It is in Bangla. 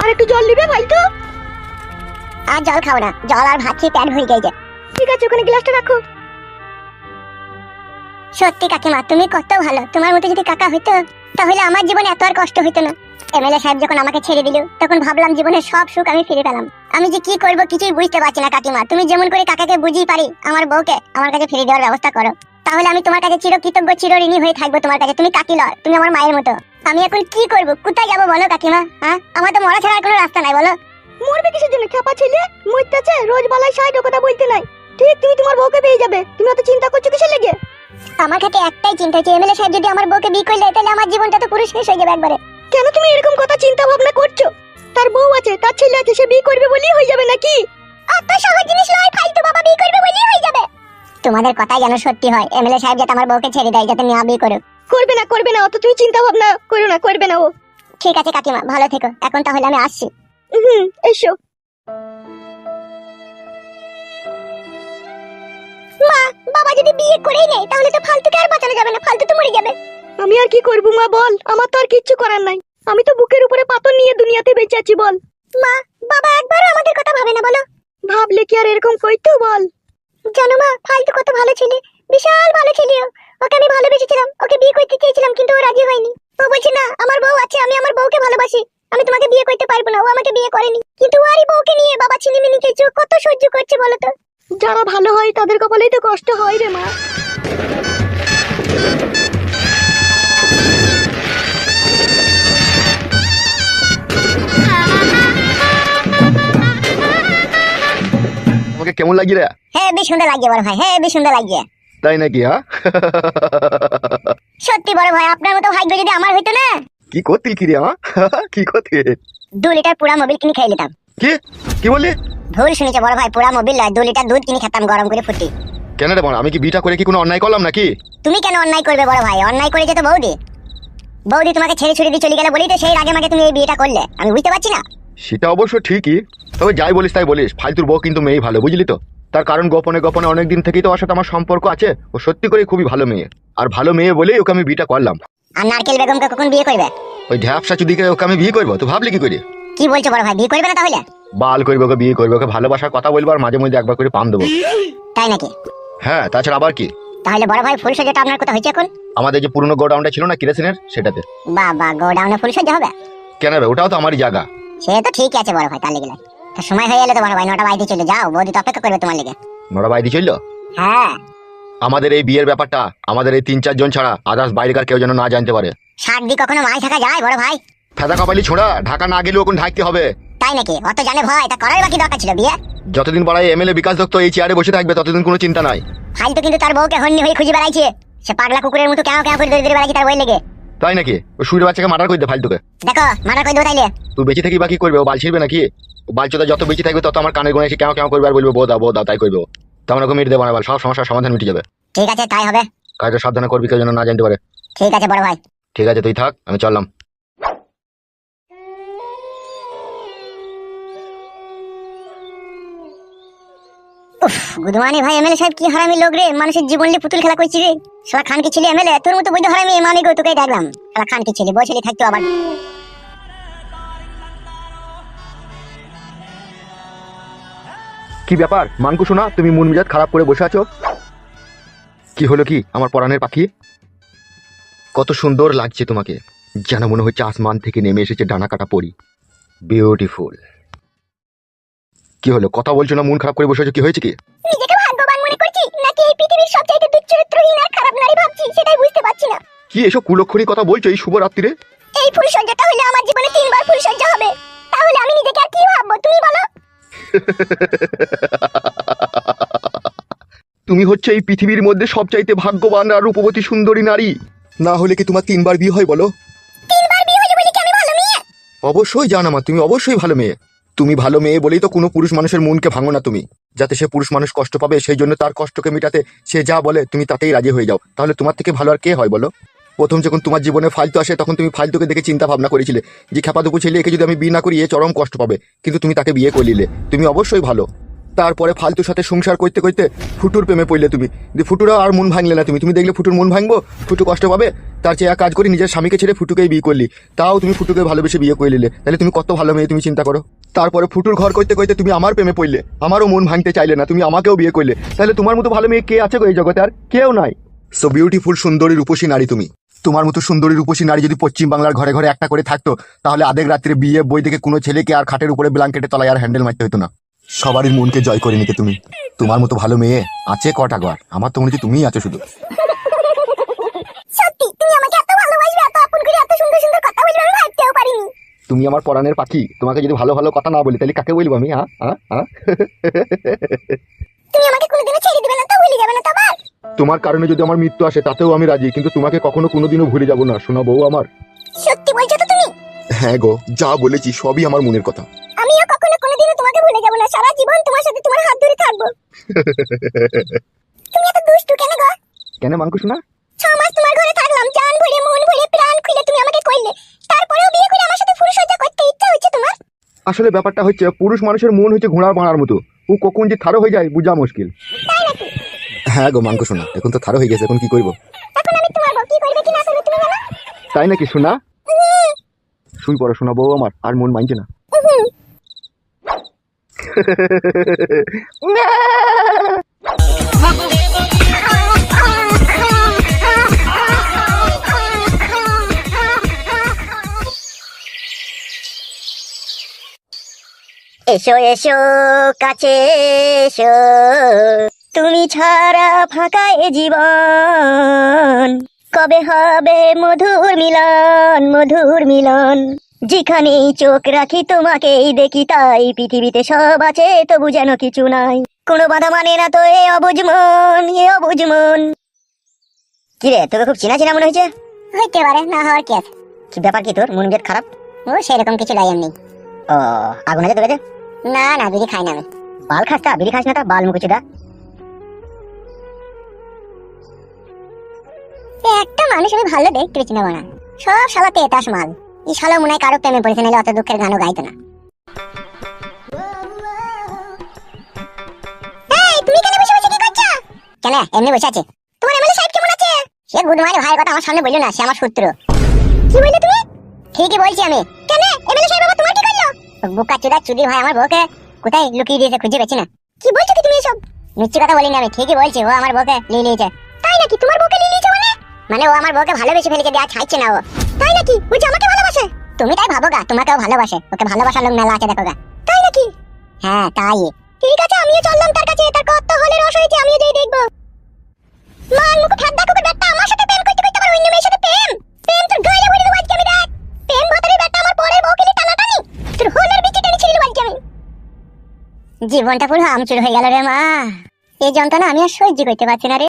আর একটু জল নিবে ভাই তো? আর জল খাও না জল আর ভাত খেয়ে প্যান হয়ে গেছে। ঠিক আছে ওখানে গ্লাসটা রাখো। সত্যি কাকিমা তুমি কত ভালো তোমার মতো যদি কাকা হইতো তাহলে আমার জীবনে এত আর কষ্ট হইতো না। এমএলএ সাহেব যখন আমাকে ছেড়ে দিল তখন ভাবলাম জীবনের সব সুখ আমি ফিরে পেলাম। আমি যে কি করব কিছুই বুঝতে পারছি না কাকিমা। তুমি যেমন করে কাকাকে বুঝিয়ে পারি আমার বউকে আমার কাছে ফিরে দেওয়ার ব্যবস্থা করো। তাহলে আমি তোমার কাছে চির কৃতজ্ঞ চির ঋণী হয়ে থাকব তোমার কাছে। তুমি কাকি লয় তুমি আমার মায়ের মতো। আমি এখন কি করব? কোথায় যাব বলো কাকিমা? হ্যাঁ? আমার তো মরা ছাড়া আর কোনো রাস্তা নাই বলো। মরবে কিসের জন্য? খেপা ছেলে মরতেছে রোজ বেলায় সাইড কথা বলতে নাই। ঠিক তুমি তোমার বউকে পেয়ে যাবে। তুমি অত চিন্তা করছ কিসের লেগে? আমার কাছে একটাই চিন্তা হচ্ছে এমএলএ সাহেব যদি আমার বউকে বিয়ে করলে তাহলে আমার জীবনটা তো পুরো শেষ হয়ে যাবে একবারে। কেন তুমি এরকম কথা চিন্তা ভাবনা করছ? তার বউ আছে তার ছেলে আছে সে বিয়ে করবে বলেই হয়ে যাবে নাকি? অত সহজ জিনিস নয় ফালতু বাবা বিয়ে করবে বলেই হয়ে যাবে। তোমাদের কথাই যেন সত্যি হয় এমএলএ সাহেব যাতে আমার বউকে ছেড়ে দেয় যাতে মিয়া বিয়ে করুক। করবে না করবে না অত তুমি চিন্তা ভাবনা করো না করবে না ও। ঠিক আছে কাকিমা ভালো থেকো এখন তাহলে আমি আসছি। হুম এসো। মা বাবা যদি বিয়ে করেই নেয় তাহলে তো ফালতুকে আর বাঁচানো যাবে না ফালতু তো মরে যাবে। আমি আর কি করব মা বল। আমার তো আর কিচ্ছু করার নাই। আমি তো বুকের উপরে পাথর নিয়ে দুনিয়াতে বেঁচে আছি বল। মা বাবা একবারও আমাদের কথা ভাবে না বলো। ভাবলে কি আর এরকম কইতো বল? জানো মা ফালতু কত ভালো ছেলে। বিশাল ভালো ছেলে ওকে আমি ভালোবেসেছিলাম। ওকে বিয়ে করতে চেয়েছিলাম কিন্তু ও রাজি হয়নি। ও বলছে না আমার বউ আছে আমি আমার বউকে ভালোবাসি। আমি তোমাকে বিয়ে করতে পারব না ও আমাকে বিয়ে করেনি। কিন্তু ওরই বউকে নিয়ে বাবা ছিনিমিনি খেয়েছে কত সহ্য করছে বলো তো? যারা ভালো হয় তাদের কপালেই তো কষ্ট হয় রে মা। কেমন লাগছে রে? হ্যাঁ বেশ সুন্দর লাগছে বড় ভাই। হ্যাঁ বেশ সুন্দর লাগছে। তাই নাকি হ্যাঁ? সত্যি বড় ভাই আপনার মতো ভাগ্য যদি আমার হইতো না? কি করতিল কি রে আমার কি করতি দু লিটার পুরা মোবিল কিনে খেয়ে নিতাম। কি? কি বললি? ভুল শুনেছে বড় ভাই পুরা মোবিল নয় দু লিটার দুধ কিনে খেতাম গরম করে ফুটি। কেন রে বোন আমি কি বিটা করে কি কোনো অন্যায় করলাম নাকি? তুমি কেন অন্যায় করবে বড় ভাই? অন্যায় করেছে তো বৌদি। বৌদি তোমাকে ছেড়ে ছুড়ে দিয়ে চলে গেলে বলি তো সেই আগে মাকে তুমি এই বিয়েটা করলে। আমি বুঝতে পারছি না। সেটা অবশ্য ঠিকই তবে যাই বলিস তাই বলিস ফালতুর বউ কিন্তু মেয়েই ভালো বুঝলি তো? তার কারণ গোপনে গোপনে অনেক দিন থেকেই তো ওর সাথে আমার সম্পর্ক আছে ও সত্যি করে খুবই ভালো মেয়ে। আর ভালো মেয়ে বলেই ওকে আমি বিটা করলাম। আর নারকেল বেগমকে কখন বিয়ে করবে? ওই ঢ্যাপসা চুদিকে ওকে আমি বিয়ে করব তো ভাবলি কি করে? কি বলছো বড় ভাই বিয়ে করবে না তাহলে? বাল করবে ওকে বিয়ে করবে ওকে ভালোবাসার কথা বলব আর মাঝে মধ্যে একবার করে পাম দেবো। তাই নাকি? হ্যাঁ তাছাড়া আবার কি? তাহলে বড় ভাই ফুল সজ্জাটা আপনার কোথায় হয়েছে এখন? আমাদের যে পুরনো গোডাউনটা ছিল না কিরাসিনের সেটাতে। বাবা গোডাউনে ফুল সজ্জা হবে? কেন রে ওটাও তো আমারই জায়গা। সে তো ঠিক আছে বড় ভাই তাহলে গেলে তো সময় হয়ে গেলে তো বড় ভাই নটা বাড়িতে চলে যাও বৌদি তো অপেক্ষা করবে তোমার লেগে। নোরা বাইদি চলল? হ্যাঁ। আমাদের এই বিয়ের ব্যাপারটা আমাদের এই তিন চারজন ছাড়া আদার্স বাইরেকার কেউ যেন না জানতে পারে। শাক দিয়ে কখনো মাছ থাকা যায় বড় ভাই? ফেদা কপালি ছোড়া ঢাকা না গেলেও এখন ঢাকতে হবে। তাই নাকি? অত জানে ভয় তা করার বাকি দরকার ছিল বিয়ে? যতদিন পড়ায় এমএলএ বিকাশ দত্ত এই চেয়ারে বসে থাকবে ততদিন কোনো চিন্তা নাই। ফালতু কিন্তু তার বউকে হন্যি হয়ে খুঁজে বেড়াইছে। সে পাগলা কুকুরের মতো কেমন কেমন করে দৌড়ে দৌড়ে বেড়াইছে তার বই লেগে। তাই নাকি? ও সুরের বাচ্চাকে মার্ডার করে দে ফালতুকে। দেখো মার্ডার কই দেবো তাইলে তুই বেঁচে থাকি বাকি করবে? ও বাল ছিড়বে নাকি? ও বালচোদা যত বেঁচে থাকবে তত আমার কানের গোনে এসে কেমন কেমন করবে আর বলবে বো দাও বো দাও তাই করবে তো তেমন ওকে মেরে দেবো না বাল সব সমস্যার সমাধান মিটে যাবে। ঠিক আছে তাই হবে। কাজটা সাবধানে করবি কেউ যেন না জানতে পারে। ঠিক আছে বড় ভাই। ঠিক আছে তুই থাক আমি চললাম। গুদমানি ভাই এমএলএ সাহেব, কি হারামি লোক রে? মানুষের জীবন নিয়ে পুতুল খেলা করছি রে। সারা খান কি ছেলে এমএলএ তোর মতো বৈধ হারামি মামি গো তোকে ডাকলাম সারা খান কি ছেলে? বসে থাকতো আবার। কি ব্যাপার? মানকু শোনা তুমি মন মেজাজ খারাপ করে বসে আছো? কি হলো কি, আমার পরাণের পাখি? কত সুন্দর লাগছে তোমাকে। যেন মনে হচ্ছে আসমান থেকে নেমে এসেছে ডানা কাটা পরি। বিউটিফুল কি হলো? কথা বলছো না মন খারাপ করে বসে আছো? কি হয়েছে কি? নিজেকে ভাগ্যবান মনে করছি নাকি এই পৃথিবীর সবচাইতে দুশ্চরিত্রহীন আর খারাপ নারী ভাবছি সেটাই বুঝতে পারছি না। কি এসব কুলক্ষণী কথা বলছো এই শুভ রাত্রিরে এই ফুলসজ্জাটা হলে আমার জীবনে তিনবার ফুলসজ্জা হবে। তাহলে আমি নিজেকে আর কি ভাববো তুমি বলো? তুমি হচ্ছে এই পৃথিবীর মধ্যে সবচাইতে ভাগ্যবান আর রূপবতী সুন্দরী নারী। না হলে কি তোমার তিনবার বিয়ে হয় বলো? তিনবার বিয়ে হলে বলি কি ভালো মেয়ে? অবশ্যই জানা মা তুমি অবশ্যই ভালো মেয়ে। তুমি ভালো মেয়ে বলেই তো কোনো পুরুষ মানুষের মনকে ভাঙো না তুমি। যাতে সে পুরুষ মানুষ কষ্ট পাবে, সেই জন্য তার কষ্টকে মেটাতে সে যা বলে তুমি তাতেই রাজি হয়ে যাও। তাহলে তোমার থেকে ভালো আর কে হয় বলো? প্রথম যখন তোমার জীবনে ফালতু আসে, তখন তুমি ফালতুকে দেখে চিন্তা ভাবনা করেছিলে যে খেপাদুকু ছেলে একে যদি আমি বিয়ে না করি, এ চরম কষ্ট পাবে। কিন্তু তুমি তাকে বিয়ে করলিলে। তুমি অবশ্যই ভালো। তারপরে ফালতুর সাথে সংসার করতে করতে ফুটুর প্রেমে পড়লে তুমি। দিয়ে ফুটুরা আর মন ভাঙলে না তুমি। তুমি দেখলে ফুটুর মন ভাঙবো? ফুটু কষ্ট পাবে? তার চেয়ে কাজ করি, নিজের স্বামীকে ছেড়ে ফুটুকেই বিয়ে করলি। তাও তুমি ফুটুকে ভালোবেসে বিয়ে করে নিলে তাহলে তুমি কত ভালো মেয়ে তুমি চিন্তা করো? তারপরে ফুটুর ঘর করতে করতে তুমি আমার প্রেমে পড়লে। আমারও মন ভাঙতে চাইলে না, তুমি আমাকেও বিয়ে করলে। তাহলে তোমার মতো ভালো মেয়ে কে আছে এই জগতে আর? কেউ নাই। সো বিউটিফুল সুন্দরী, রূপসী নারী তুমি। তোমার মতো সুন্দরী, রূপসী নারী যদি পশ্চিম বাংলার ঘরে ঘরে একটা করে থাকতো, তাহলে আধেক রাত্রে বিয়ে, বই থেকে কোনো ছেলেকে আর খাটের উপরে ব্ল্যাঙ্কেটে তলায় আর হ্যান্ডেল মারতে হতো না। সবারই মনকে জয় করে নিতে তুমি। তোমার মতো ভালো মেয়ে আছে কটা ঘর আমার তো মনে হচ্ছে তুমিই আছো শুধু। সত্যি, তুমি আমাকে এত ভালোবাসবে, এত আপন করে এত সুন্দর সুন্দর কথা বলবে, আমি ভাবতেও পারিনি। তুমি আমার পরাণের পাখি তোমাকে যদি ভালো ভালো কথা না বলি তাহলে কাকে বলব আমি হ্যাঁ? হ্যাঁ? হ্যাঁ? তুমি আমাকে কোনোদিনও ছেড়ে দিবে না তো ভুলে যাবে না তো আবার তোমার কারণে যদি আমার মৃত্যু আসে তাতেও আমি রাজি কিন্তু তোমাকে কখনো কোনোদিনও ভুলে যাব না শোনা বউ আমার। সত্যি বলছো তো তুমি? হ্যাঁ গো যা বলেছি সবই আমার মনের কথা। আমিও কখনো কোনোদিনও তোমাকে ভুলে যাব না সারা জীবন তোমার সাথে তোমার হাত ধরে থাকব। তুমি এত দুষ্টু কেন গো? কেন মানকু শোনা? মাস তোমার ঘরে থাকলাম। জান ভরে মন ভরে প্রাণ খুলে তুমি আমাকে কইলে। তারপরেও বিয়ে করে আমার সাথে করতে ইচ্ছা হচ্ছে তোমার? আসলে ব্যাপারটা হচ্ছে পুরুষ মানুষের মন হচ্ছে ঘোড়ার বাড়ার মতো। ও কখন যে থারো হয়ে যায় বোঝা মুশকিল। হ্যাঁ গো মানকু শোনা এখন তো থারো হয়ে গেছে এখন কি করব? এখন আমি তোমার বউ কি করবে কি না করবে তুমি জানো? তাই নাকি শোনা শুই পড়ো শোনা বউ আমার আর মন মানছে না। এসো এসো কাছে এসো। তুমি ছাড়া ফাঁকা এ জীবন। কবে হবে মধুর মিলন মধুর মিলন? যেখানেই চোখ রাখি তোমাকেই দেখি তাই পৃথিবীতে সব আছে তবু যেন কিছু নাই। কোনো বাধা মানে না তো এ অবুঝ মন এ অবুঝ মন। কি রে তোকে খুব চেনা চেনা মনে হয়েছে? হইতে পারে না হওয়ার কি আছে? কি ব্যাপার কি তোর? মন খারাপ? ও সেরকম কিছু লাই এমনি। ও আগুন আছে তোকে না না বিড়ি খাই না আমি। বাল খাস তা বিড়ি খাস না তা বাল মুকুচুদা একটা মানুষ আমি ভালো দেখতে পেয়েছি না বানা। সব শালা তেতাস মাল। এই শালা মনে হয় কারও প্রেমে পড়েছে নাহলে অত দুঃখের গানও গাইতো না। তুমি কেন বসে বসে কি করছ? কেন এমনি বসে আছে। তোমার এমএলএ সাহেব কেমন আছে? সে গুড গুদমানি ভাইয়ের কথা আমার সামনে বলল না সে আমার শত্রু। কি বললে তুমি? ঠিকই বলছি আমি। কেন এমএলএ সাহেব আবার তোমার কি বুকা চুদা চুদি ভাই আমার বউকে কোথায় লুকিয়ে দিয়েছে খুঁজে পেছি না? কি বলছো কি তুমি এসব? মিথ্যে কথা বলিনি আমি ঠিকই বলছি ও আমার বউকে নিয়ে নিয়েছে। তাই নাকি? তোমার বউকে নিয়ে নিয়েছে মানে? মানে ও আমার বউকে ভালোবেসে ফেলেছে দেয়া ছাইছে না ও। তাই নাকি? ও যে আমাকে ভালোবাসে? তুমি তাই ভাবো গা তোমাকেও ভালোবাসে ওকে ভালোবাসার লোক মেলা আছে দেখো গা। তাই নাকি? হ্যাঁ তাই। ঠিক আছে আমিও চললাম তার কাছে তার কত হলে রস হয়েছে আমিও যাই দেখব। জীবনটা পুরো আমচুর হয়ে গেল রে মা। এই যন্ত্রণা আমি আর সহ্য করতে পারছি না রে।